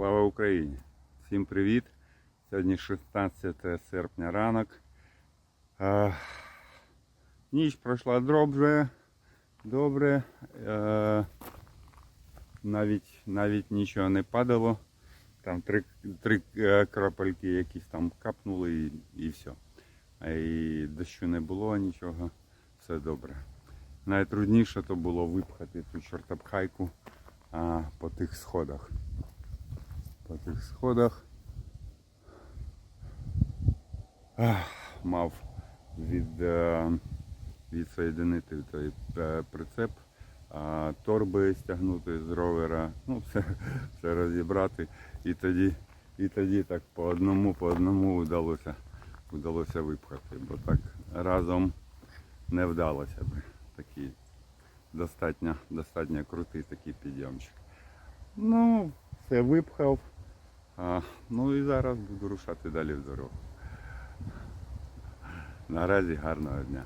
Слава Україні! Всім привіт! Сьогодні 16 серпня ранок. Ніч пройшла добре. Добре. Навіть, навіть нічого не падало. Там три, три е, крапельки якісь там капнули і, і все. І дощу не було нічого. Все добре. Найтрудніше то було випхати цю чортопхайку а, по тих сходах. По тих сходах. Ах, мав від, е, відсоєдинити той е, прицеп, а, торби стягнути з ровера, ну все, все розібрати. І тоді, і тоді так по одному, по одному вдалося, вдалося випхати, бо так разом не вдалося б. Такий достатньо, достатньо крутий такий підйомчик. Ну, все випхав. Ну і зараз буду рушати далі в дорогу. Наразі гарного дня.